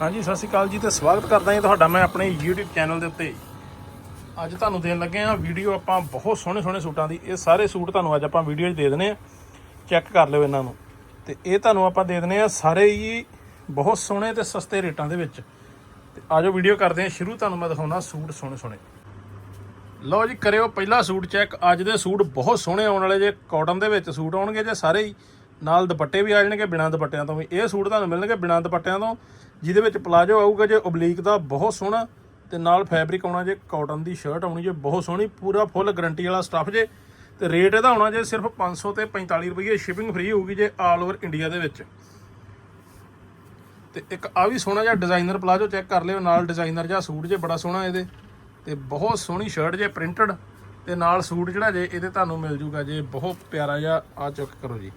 ਹਾਂਜੀ, ਸਤਿ ਸ਼੍ਰੀ ਅਕਾਲ ਜੀ ਤੇ ਸਵਾਗਤ ਕਰਦਾ ਹਾਂ ਤੁਹਾਡਾ ਮੈਂ ਆਪਣੇ YouTube ਚੈਨਲ ਦੇ ਉੱਤੇ। ਅੱਜ ਤੁਹਾਨੂੰ ਦੇਣ ਲੱਗੇ ਆ ਵੀਡੀਓ ਆਪਾਂ ਬਹੁਤ ਸੋਹਣੇ ਸੋਹਣੇ ਸੂਟਾਂ ਦੀ। ਇਹ ਸਾਰੇ ਸੂਟ ਤੁਹਾਨੂੰ ਅੱਜ ਆਪਾਂ ਵੀਡੀਓ 'ਚ ਦੇ ਦਨੇ ਆ ਚੈੱਕ ਕਰ ਲਿਓ ਇਹਨਾਂ ਨੂੰ। ਤੇ ਇਹ ਤੁਹਾਨੂੰ ਆਪਾਂ ਦੇ ਦਨੇ ਆ ਸਾਰੇ ਹੀ ਬਹੁਤ ਸੋਹਣੇ ਤੇ ਸਸਤੇ ਰੇਟਾਂ ਦੇ ਵਿੱਚ। ਤੇ ਆਜੋ ਵੀਡੀਓ ਕਰਦੇ ਆ ਸ਼ੁਰੂ ਤੁਹਾਨੂੰ ਮੈਂ ਦਿਖਾਉਣਾ ਸੂਟ ਸੋਹਣੇ ਸੋਹਣੇ। ਲਓ ਜੀ, ਕਰਿਓ ਪਹਿਲਾ ਸੂਟ ਚੈੱਕ ਅੱਜ ਦੇ ਸੂਟ ਬਹੁਤ ਸੋਹਣੇ ਆਉਣ ਵਾਲੇ ਜੇ। ਕਾਟਨ ਦੇ ਵਿੱਚ ਸੂਟ ਆਉਣਗੇ ਜੇ ਸਾਰੇ ਹੀ। ਨਾਲ ਦੁਪੱਟੇ ਵੀ ਆ ਜਾਣਗੇ, ਬਿਨਾਂ ਦੁਪੱਟਿਆਂ ਤੋਂ ਵੀ। ਇਹ ਸੂਟ ਤੁਹਾਨੂੰ ਮਿਲਣਗੇ ਬਿਨਾਂ ਦੁਪੱਟਿਆਂ ਤੋਂ, ਜਿਹਦੇ ਵਿੱਚ ਪਲਾਜੋ ਆਊਗਾ ਜੇ ਓਬਲੀਕ ਦਾ, ਬਹੁਤ ਸੋਹਣਾ। ਤੇ ਨਾਲ ਫੈਬਰਿਕ ਆਉਣਾ ਜੇ ਕਾਟਨ ਦੀ ਸ਼ਰਟ ਆਉਣੀ ਜੇ, ਬਹੁਤ ਸੋਹਣੀ, ਪੂਰਾ ਫੁੱਲ ਗਾਰੰਟੀ ਵਾਲਾ ਸਟੱਫ ਜੇ। ਤੇ ਰੇਟ ਇਹਦਾ ਹੋਣਾ ਜੇ ਸਿਰਫ 500 ਤੇ 45 ਰੁਪਏ ਸ਼ਿਪਿੰਗ ਫ੍ਰੀ ਹੋਊਗੀ ਜੇ ਆਲ ਓਵਰ ਇੰਡੀਆ ਦੇ ਵਿੱਚ। ਤੇ ਇੱਕ ਆ ਵੀ ਸੋਹਣਾ ਜਿਹਾ ਡਿਜ਼ਾਈਨਰ ਪਲਾਜੋ ਚੈੱਕ ਕਰ ਲਿਓ, ਨਾਲ ਡਿਜ਼ਾਈਨਰ ਜਿਹਾ ਸੂਟ ਜੇ, ਬੜਾ ਸੋਹਣਾ ਇਹਦੇ। ਤੇ ਬਹੁਤ ਸੋਹਣੀ ਸ਼ਰਟ ਜੇ ਪ੍ਰਿੰਟਡ ਤੇ ਨਾਲ ਸੂਟ ਜਿਹੜਾ ਜੇ, ਇਹਦੇ ਤੁਹਾਨੂੰ ਮਿਲ ਜੂਗਾ ਜੇ, ਬਹੁਤ ਪਿਆਰਾ ਜਿਹਾ ਆ ਚੁੱਕ ਕਰੋ ਜੀ।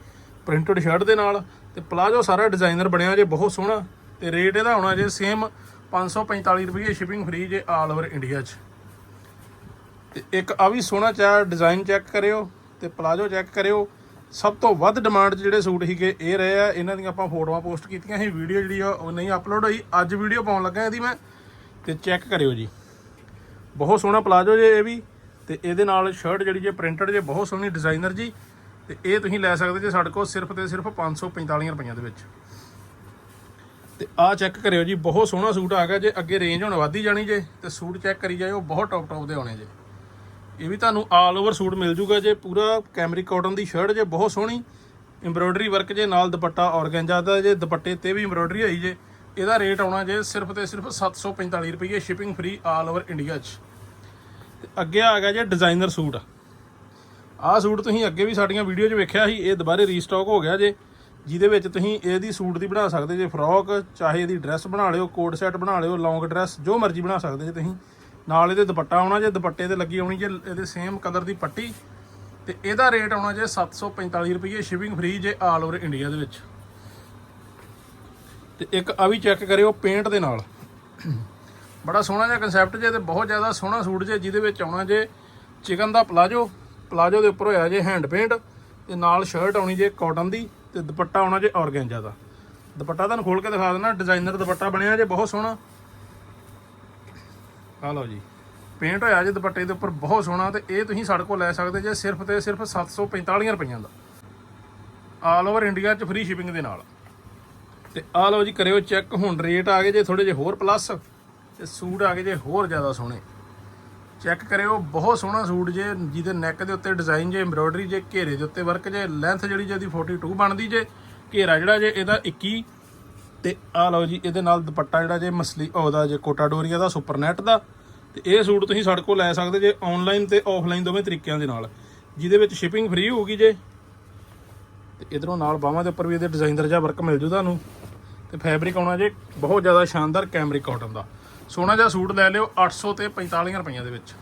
ਪ੍ਰਿੰਟਡ ਸ਼ਰਟ ਦੇ ਨਾਲ ਤੇ ਪਲਾਜੋ ਸਾਰਾ ਡਿਜ਼ਾਈਨਰ ਬਣਿਆ ਜੇ, ਬਹੁਤ ਸੋਹਣਾ ਤੇ ਰੇਟ ਇਹਦਾ ਹੋਣਾ ਜੇ ਸੇਮ 545 ਰੁਪਏ ਸ਼ਿਪਿੰਗ ਫ੍ਰੀ ਜੇ ਆਲ ਓਵਰ ਇੰਡੀਆ 'ਚ। ਤੇ ਇੱਕ ਆ ਵੀ ਸੋਹਣਾ ਚਾ ਡਿਜ਼ਾਈਨ ਚੈੱਕ ਕਰਿਓ ਤੇ ਪਲਾਜੋ ਚੈੱਕ ਕਰਿਓ। ਸਭ ਤੋਂ ਵੱਧ ਡਿਮਾਂਡ 'ਚ ਜਿਹੜੇ ਸੂਟ ਸੀਗੇ ਇਹ ਰਹੇ ਆ, ਇਹਨਾਂ ਦੀਆਂ ਆਪਾਂ ਫੋਟੋਆਂ ਪੋਸਟ ਕੀਤੀਆਂ ਸੀ, ਵੀਡੀਓ ਜਿਹੜੀ ਆ ਉਹ ਨਹੀਂ ਅਪਲੋਡ ਹੋਈ, ਅੱਜ ਵੀਡੀਓ ਪਾਉਣ ਲੱਗਾ ਇਹਦੀ ਮੈਂ, ਤੇ ਚੈੱਕ ਕਰਿਓ ਜੀ। ਬਹੁਤ ਸੋਹਣਾ ਪਲਾਜੋ ਜੇ ਇਹ ਵੀ, ਤੇ ਇਹਦੇ ਨਾਲ ਸ਼ਰਟ ਜਿਹੜੀ ਜੇ ਪ੍ਰਿੰਟਡ ਜੇ, ਬਹੁਤ ਸੋਹਣੀ ਡਿਜ਼ਾਈਨਰ ਜੀ। ਤੇ ਇਹ ਤੁਸੀਂ ਲੈ ਸਕਦੇ ਜੇ ਸਾਡੇ ਕੋਲ ਸਿਰਫ ਤੇ ਸਿਰਫ 545 ਰੁਪਈਆਂ ਦੇ ਵਿੱਚ। ਤੇ ਆਹ ਚੈੱਕ ਕਰਿਓ ਜੀ, ਬਹੁਤ ਸੋਹਣਾ ਸੂਟ ਆ ਗਿਆ ਜੇ ਅੱਗੇ ਰੇਂਜ ਹੁਣ ਵਧੀ ਜਾਣੀ ਜੇ, ਤੇ ਸੂਟ ਚੈੱਕ ਕਰੀ ਜਾਇਓ, ਬਹੁਤ ਟੌਪ ਟੌਪ ਦੇ ਆਉਣੇ ਜੇ। ਇਹ ਵੀ ਤੁਹਾਨੂੰ ਆਲ ਓਵਰ ਸੂਟ ਮਿਲ ਜੂਗਾ ਜੇ ਪੂਰਾ ਕੈਮਰਿਕ ਕਾਟਨ ਦੀ ਸ਼ਰਟ ਜੇ, ਬਹੁਤ ਸੋਹਣੀ। ਐਮਬ੍ਰੋਇਡਰੀ ਵਰਕ ਜੇ, ਨਾਲ ਦੁਪੱਟਾ ਔਰਗੈਂਜਾ ਦਾ ਜੇ, ਦੁਪੱਟੇ ਤੇ ਵੀ ਐਮਬ੍ਰੋਇਡਰੀ ਹੋਈ ਜੇ, ਇਹਦਾ ਰੇਟ ਆਉਣਾ ਜੇ ਸਿਰਫ ਤੇ ਸਿਰਫ 745 ਰੁਪਏ shipping free all over India 'ਚ। ਤੇ ਅੱਗੇ ਆ ਗਿਆ ਜੇ ਡਿਜ਼ਾਈਨਰ ਸੂਟ। ਆਹ ਸੂਟ ਤੁਸੀਂ ਅੱਗੇ ਵੀ ਸਾਡੀਆਂ ਵੀਡੀਓ 'ਚ ਵੇਖਿਆ ਸੀ, ਇਹ ਦੁਬਾਰੇ ਰੀਸਟਾਕ ਹੋ ਗਿਆ ਜੇ। ਜਿਹਦੇ ਵਿੱਚ ਤੁਸੀਂ ਇਹਦੀ ਸੂਟ ਦੀ ਬਣਾ ਸਕਦੇ ਜੇ ਫਰੋਕ ਚਾਹੇ ਇਹਦੀ ਡਰੈਸ ਬਣਾ ਲਿਓ ਕੋਟ ਸੈਟ ਬਣਾ ਲਿਓ ਲੌਂਗ ਡਰੈਸ ਜੋ ਮਰਜ਼ੀ ਬਣਾ ਸਕਦੇ ਜੇ ਤੁਸੀਂ। ਨਾਲ ਇਹਦੇ ਦੁਪੱਟਾ ਆਉਣਾ ਜੇ, ਦੁਪੱਟੇ ਤੇ ਲੱਗੀ ਆਉਣੀ ਜੇ ਇਹਦੇ ਸੇਮ ਕਲਰ ਦੀ ਪੱਟੀ। ਤੇ ਇਹਦਾ ਰੇਟ ਆਉਣਾ ਜੇ 745 ਰੁਪਏ ਸ਼ਿਪਿੰਗ ਫ੍ਰੀ ਜੇ ਆਲ ਓਵਰ ਇੰਡੀਆ ਦੇ ਵਿੱਚ। ਤੇ ਇੱਕ ਆ ਵੀ ਚੈੱਕ ਕਰਿਓ ਪੇਂਟ ਦੇ ਨਾਲ। ਬੜਾ ਸੋਹਣਾ ਜਿਹਾ ਕਨਸੈਪਟ ਜੇ ਤੇ ਬਹੁਤ ਜ਼ਿਆਦਾ ਸੋਹਣਾ ਸੂਟ ਜੇ ਜਿਹਦੇ ਵਿੱਚ ਆਉਣਾ ਜੇ ਚਿਕਨ ਦਾ ਪਲਾਜੋ ਪਲਾਜੋ ਦੇ ਉੱਪਰ ਹੋਇਆ ਜੇ ਹੈਂਡ ਪੇਂਟ ਤੇ ਨਾਲ ਸ਼ਰਟ ਆਉਣੀ ਜੇ ਕਾਟਨ ਦੀ ਤੇ ਦੁਪੱਟਾ ਆਉਣਾ ਜੇ ਔਰਗੈਂਜਾ ਦਾ। ਦੁਪੱਟਾ ਤੁਹਾਨੂੰ ਖੋਲ ਕੇ ਦਿਖਾ ਦਿੰਦਾ ਡਿਜ਼ਾਈਨਰ ਦੁਪੱਟਾ ਬਣਿਆ ਜੇ, ਬਹੁਤ ਸੋਹਣਾ। ਆ ਲਓ ਜੀ ਪੇਂਟ ਹੋਇਆ ਜੇ ਦੁਪੱਟੇ ਦੇ ਉੱਪਰ, ਬਹੁਤ ਸੋਹਣਾ ਤੇ ਇਹ ਤੁਸੀਂ ਸਾਡੇ ਕੋਲ ਲੈ ਸਕਦੇ ਜੇ ਸਿਰਫ ਤੇ ਸਿਰਫ 745 ਰੁਪਈਆਂ ਦਾ। ਆਲ ਓਵਰ ਇੰਡੀਆ 'ਚ ਫ੍ਰੀ ਸ਼ਿਪਿੰਗ ਦੇ ਨਾਲ। ਤੇ ਆ ਲਓ ਜੀ, ਕਰਿਓ ਚੈੱਕ ਹੁਣ ਰੇਟ ਆ ਗਏ ਜੇ ਥੋੜੇ ਜੇ ਹੋਰ ਪਲੱਸ ਤੇ ਸੂਟ ਆ ਗਏ ਜੇ ਹੋਰ ਜ਼ਿਆਦਾ ਸੋਹਣੇ। ਚੈੱਕ ਕਰਿਓ, ਬਹੁਤ ਸੋਹਣਾ ਸੂਟ ਜੇ, ਜਿਹਦੇ ਨੈਕ ਦੇ ਉੱਤੇ ਡਿਜ਼ਾਈਨ ਜੇ ਐਮਬ੍ਰੋਇਡਰੀ ਜੇ, ਘੇਰੇ ਦੇ ਉੱਤੇ ਵਰਕ ਜੇ ਲੈਂਥ ਜਿਹੜੀ ਜੇ ਜਿਹਦੀ 42 ਬਣਦੀ ਜੇ, ਘੇਰਾ ਜਿਹੜਾ ਜੇ, ਇਹਦਾ 21 ਤੇ ਆ ਲਓ ਜੀ, ਇਹਦੇ ਨਾਲ ਦੁਪੱਟਾ ਜਿਹੜਾ ਜੇ, ਮਸਲੀ, ਉਹਦਾ ਜੇ ਕੋਟਾ ਡੋਰੀਆ ਦਾ ਸੁਪਰ ਨੈਟ ਦਾ। ਤੇ ਇਹ ਸੂਟ ਤੁਸੀਂ ਸਾਡੇ ਕੋਲ ਲੈ ਸਕਦੇ ਜੇ ਆਨਲਾਈਨ ਤੇ ਆਫਲਾਈਨ ਦੋਵੇਂ ਤਰੀਕਿਆਂ ਦੇ ਨਾਲ। ਜਿਹਦੇ ਵਿੱਚ ਸ਼ਿਪਿੰਗ ਫ੍ਰੀ ਹੋਊਗੀ ਜੇ। ਤੇ ਇਧਰੋਂ ਨਾਲ ਬਾਹਾਂ ਦੇ ਉੱਪਰ ਵੀ ਇਹਦੇ ਡਿਜ਼ਾਈਨਰ ਜਿਹਾ ਵਰਕ ਮਿਲ ਜੂ ਤੁਹਾਨੂੰ। ਤੇ ਫੈਬਰਿਕ ਆਉਣਾ ਜੇ, ਬਹੁਤ ਜ਼ਿਆਦਾ ਸ਼ਾਨਦਾਰ ਕੈਮਰਿਕ ਕਾਟਨ ਦਾ। ਸੋਹਣਾ ਜਿਹਾ ਸੂਟ ਲੈ ਲਿਓ 800 ਤੇ 45 ਰੁਪਈਆਂ ਦੇ ਵਿੱਚ।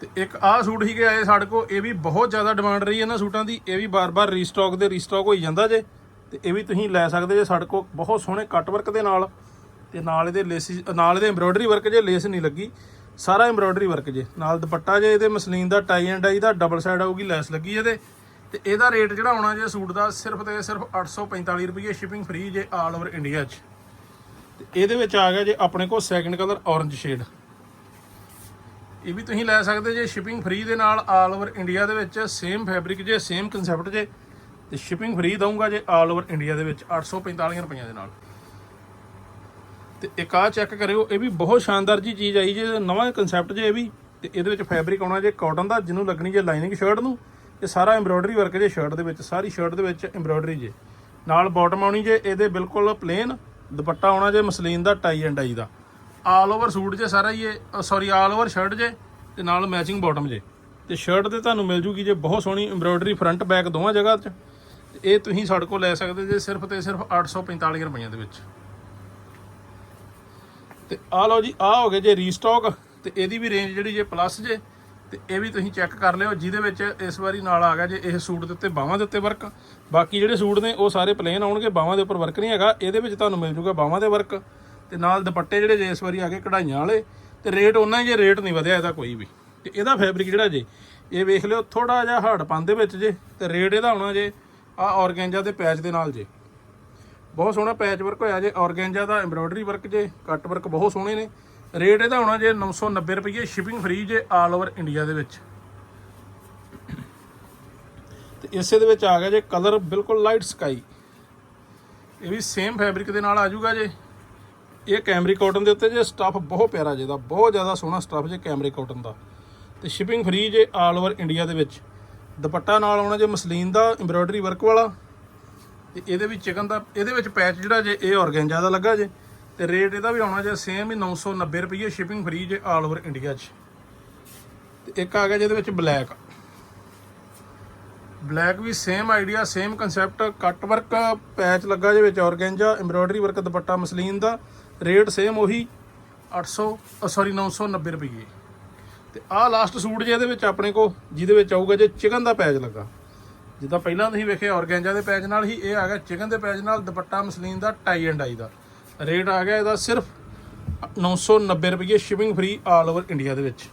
ਤੇ ਇੱਕ ਆਹ ਸੂਟ ਹੀ ਆਏ ਸਾਡੇ ਕੋਲ, ਇਹ ਵੀ ਬਹੁਤ ਜ਼ਿਆਦਾ ਡਿਮਾਂਡ ਰਹੀ ਇਹਨਾਂ ਸੂਟਾਂ ਦੀ, ਇਹ ਵੀ ਬਾਰ-ਬਾਰ ਰੀਸਟਾਕ ਦੇ ਰੀਸਟਾਕ ਹੋਈ ਜਾਂਦਾ ਜੇ, ਤੇ ਇਹ ਵੀ ਤੁਸੀਂ ਲੈ ਸਕਦੇ ਜੇ ਸਾਡੇ ਕੋਲ ਬਹੁਤ ਸੋਹਣੇ ਕੱਟ ਵਰਕ ਦੇ ਨਾਲ, ਤੇ ਨਾਲ ਇਹਦੇ ਲੇਸਿਸ ਨਾਲ ਇਹਦੇ ਐਮਬ੍ਰੋਇਡਰੀ ਵਰਕ ਜੇ ਲੇਸ ਨਹੀਂ ਲੱਗੀ, ਸਾਰਾ ਐਮਬ੍ਰੋਇਡਰੀ ਵਰਕ ਜੇ, ਨਾਲ ਦੁਪੱਟਾ ਜੇ, ਇਹਦੇ ਮਸਲੀਨ ਦਾ ਟਾਈ ਐਂਡ ਡਾਈ ਦਾ ਡਬਲ ਸਾਈਡ ਆਊਗੀ ਲੈਸ ਲੱਗੀ ਇਹਦੇ ਤੇ ਇਹਦਾ ਰੇਟ ਜਿਹੜਾ ਆਉਣਾ ਜੇ ਸੂਟ ਦਾ ਸਿਰਫ ਤੇ ਸਿਰਫ 845 ਰੁਪਏ ਸ਼ਿਪਿੰਗ ਫ੍ਰੀ ਜੇ ਆਲ ਓਵਰ ਇੰਡੀਆ 'ਚ। ਤੇ ਇਹਦੇ ਵਿੱਚ ਆ ਗਿਆ ਜੇ ਆਪਣੇ ਕੋਲ ਸੈਕੰਡ ਕਲਰ ਔਰੰਜ ਸ਼ੇਡ ਇਹ ਵੀ ਤੁਸੀਂ ਲੈ ਸਕਦੇ ਜੇ ਸ਼ਿਪਿੰਗ ਫ੍ਰੀ ਦੇ ਨਾਲ ਆਲ ਓਵਰ ਇੰਡੀਆ ਦੇ ਵਿੱਚ ਸੇਮ ਫੈਬਰਿਕ ਜੇ ਸੇਮ ਕਨਸੈਪਟ ਜੇ, ਤੇ ਸ਼ਿਪਿੰਗ ਫ੍ਰੀ ਦਊਂਗਾ ਜੇ ਆਲ ਓਵਰ ਇੰਡੀਆ ਦੇ ਵਿੱਚ 845 ਰੁਪਈਆਂ ਦੇ ਨਾਲ। ਤੇ ਇੱਕ ਆ ਚੈੱਕ ਕਰਿਓ, ਇਹ ਵੀ ਬਹੁਤ ਸ਼ਾਨਦਾਰ ਜੀ ਚੀਜ਼ ਆਈ ਜੇ, ਨਵਾਂ ਕਨਸੈਪਟ ਜੇ ਇਹ ਵੀ, ਤੇ ਇਹਦੇ ਵਿੱਚ ਫੈਬਰਿਕ ਆਉਣਾ ਜੇ ਕਾਟਨ ਦਾ, ਜਿਹਨੂੰ ਲੱਗਣੀ ਜੇ ਲਾਈਨਿੰਗ ਸ਼ਰਟ ਨੂੰ। ਇਹ ਸਾਰਾ ਐਮਬ੍ਰੋਇਡਰੀ ਵਰਕ ਜੇ ਸ਼ਰਟ ਦੇ ਵਿੱਚ, ਸਾਰੀ ਸ਼ਰਟ ਦੇ ਵਿੱਚ ਐਮਬ੍ਰੋਇਡਰੀ ਜੇ। ਨਾਲ ਬਾਟਮ ਆਉਣੀ ਜੇ, ਇਹਦੇ ਬਿਲਕੁਲ ਪਲੇਨ ਦੁਪੱਟਾ ਆਉਣਾ ਜੇ, ਮਸਲੀਨ ਦਾ ਟਾਈ ਐਂਡ ਡਾਈ ਦਾ। ਆਲ ਓਵਰ ਸੂਟ ਜੇ ਸਾਰਾ ਹੀ ਇਹ ਸੌਰੀ ਆਲ ਓਵਰ ਸ਼ਰਟ ਜੇ, ਤੇ ਨਾਲ ਮੈਚਿੰਗ ਬਾਟਮ ਜੇ। ਤੇ ਸ਼ਰਟ ਤੇ ਤੁਹਾਨੂੰ ਮਿਲ ਜੂਗੀ ਜੇ ਬਹੁਤ ਸੋਹਣੀ ਐਮਬ੍ਰੋਇਡਰੀ ਫਰੰਟ ਬੈਕ ਦੋਵਾਂ ਜਗ੍ਹਾ 'ਚ ਤੇ। ਇਹ ਤੁਸੀਂ ਸਾਡੇ ਕੋਲ ਲੈ ਸਕਦੇ ਜੇ ਸਿਰਫ ਤੇ ਸਿਰਫ 845 ਰੁਪਈਆਂ ਦੇ ਵਿੱਚ। ਤੇ ਆ ਲਓ ਜੀ ਆ ਹੋ ਗਏ ਜੇ ਰੀਸਟਾਕ ਤੇ ਇਹਦੀ ਵੀ ਰੇਂਜ ਜਿਹੜੀ ਜੇ ਪਲੱਸ ਜੇ ਤੇ ਇਹ ਵੀ ਤੁਸੀਂ ਚੈੱਕ ਕਰ ਲਿਓ, ਜਿਹਦੇ ਵਿੱਚ ਇਸ ਵਾਰੀ ਨਾਲ ਆ ਗਿਆ ਜੇ ਇਹ ਸੂਟ ਦੇ ਉੱਤੇ ਬਾਹਾਂ ਦੇ ਉੱਤੇ ਵਰਕ ਬਾਕੀ ਜਿਹੜੇ ਸੂਟ ਨੇ, ਉਹ ਸਾਰੇ ਪਲੇਨ ਆਉਣਗੇ, ਬਾਹਾਂ ਦੇ ਉੱਪਰ ਵਰਕ ਨਹੀਂ ਹੈਗਾ। ਇਹਦੇ ਵਿੱਚ ਤੁਹਾਨੂੰ ਮਿਲ ਜੂਗਾ ਬਾਹਾਂ ਦੇ ਵਰਕ ਤੇ ਨਾਲ ਦੁਪੱਟੇ ਜਿਹੜੇ ਜੇ ਇਸ ਵਾਰੀ ਆ ਗਏ ਕਢਾਈਆਂ ਵਾਲੇ, ਤੇ ਰੇਟ ਉਹਨਾਂ ਹੀ ਜੇ ਰੇਟ ਨਹੀਂ ਵਧਿਆ ਇਹਦਾ ਕੋਈ ਵੀ। ਤੇ ਇਹਦਾ ਫੈਬਰਿਕ ਜਿਹੜਾ ਜੇ, ਇਹ ਵੇਖ ਲਿਓ ਥੋੜਾ ਜਿਹਾ ਹਾਰਡ ਪੰਨ ਦੇ ਵਿੱਚ ਜੇ, ਤੇ ਰੇਟ ਇਹਦਾ ਹੋਣਾ ਜੇ, ਆ ਔਰਗੈਂਜਾ ਦੇ ਪੈਚ ਦੇ ਨਾਲ ਜੇ। ਬਹੁਤ ਸੋਹਣਾ ਪੈਚ ਵਰਕ ਹੋਇਆ ਜੇ, ਔਰਗੈਂਜਾ ਦਾ ਐਮਬ੍ਰੋਇਡਰੀ ਵਰਕ ਜੇ ਕੱਟ ਵਰਕ ਬਹੁਤ ਸੋਹਣੇ ਨੇ। ਰੇਟ ਇਹਦਾ ਹੋਣਾ ਜੇ 990 ਰੁਪਏ ਸ਼ਿਪਿੰਗ ਫ੍ਰੀ ਜੇ ਆਲ ਓਵਰ ਇੰਡੀਆ ਦੇ ਵਿੱਚ। ਤੇ ਇਸੇ ਦੇ ਵਿੱਚ ਆ ਗਿਆ ਜੇ ਕਲਰ ਬਿਲਕੁਲ ਲਾਈਟ ਸਕਾਈ ਇਹ ਵੀ ਸੇਮ ਫੈਬਰਿਕ ਦੇ ਨਾਲ ਆ ਜਾਊਗਾ ਜੇ। ਇਹ ਕੈਮਰੀ ਕਾਟਨ ਦੇ ਉੱਤੇ ਜੇ ਸਟੱਫ ਬਹੁਤ ਪਿਆਰਾ ਜਿਹਦਾ ਬਹੁਤ ਜ਼ਿਆਦਾ ਸੋਹਣਾ ਸਟੱਫ ਜੇ ਕੈਮਰੀ ਕਾਟਨ ਦਾ। ਤੇ ਸ਼ਿਪਿੰਗ ਫ੍ਰੀ ਜੇ ਆਲ ਓਵਰ ਇੰਡੀਆ ਦੇ ਵਿੱਚ। ਦੁਪੱਟਾ ਨਾਲ ਆਉਣਾ ਜੇ ਮਸਲੀਨ ਦਾ ਐਮਬ੍ਰੋਇਡਰੀ ਵਰਕ ਵਾਲਾ। ਤੇ ਇਹਦੇ ਵਿੱਚ ਚਿਕਨ ਦਾ, ਇਹਦੇ ਵਿੱਚ ਪੈਚ ਜਿਹੜਾ ਜੇ ਇਹ ਔਰਗੈਂਜਾ ਦਾ ਲੱਗਾ ਜੇ। ਤੇ ਰੇਟ ਇਹਦਾ ਵੀ ਆਉਣਾ ਜੇ ਸੇਮ ਹੀ 990 ਰੁਪਏ ਸ਼ਿਪਿੰਗ ਫ੍ਰੀ ਜੇ ਆਲ ਓਵਰ ਇੰਡੀਆ 'ਚ। ਤੇ ਇੱਕ ਆ ਗਿਆ ਜਿਹਦੇ ਵਿੱਚ ਬਲੈਕ ਬਲੈਕ ਵੀ same idea same concept cut work patch ਲੱਗਾ ਜੇ ਵਿੱਚ organza embroidery work dupatta muslin ਦਾ। ਰੇਟ ਸੇਮ ਉਹੀ 800 ਸੌਰੀ 990 ਰੁਪਏ ਤੇ ਆਹ ਲਾਸਟ ਸੂਟ ਜੇ ਇਹਦੇ ਵਿੱਚ ਆਪਣੇ ਕੋ ਜਿਹਦੇ ਵਿੱਚ ਆਊਗਾ ਜੇ ਚਿਕਨ ਦਾ ਪੈਚ ਲੱਗਾ। ਜਿੱਦਾਂ ਪਹਿਲਾਂ ਤੁਸੀਂ ਵੇਖਿਆ ਔਰਗੈਂਜਾ ਦੇ ਪੈਚ ਨਾਲ ਹੀ, ਇਹ ਆ ਗਿਆ ਚਿਕਨ ਦੇ ਪੈਚ ਨਾਲ ਦੁਪੱਟਾ ਮਸਲੀਨ ਦਾ ਟਾਈ ਐਂਡ ਆਈ ਦਾ। ਰੇਟ ਆ ਗਿਆ ਇਹਦਾ ਸਿਰਫ 990 ਰੁਪਏ shipping free all over India ਦੇ ਵਿੱਚ।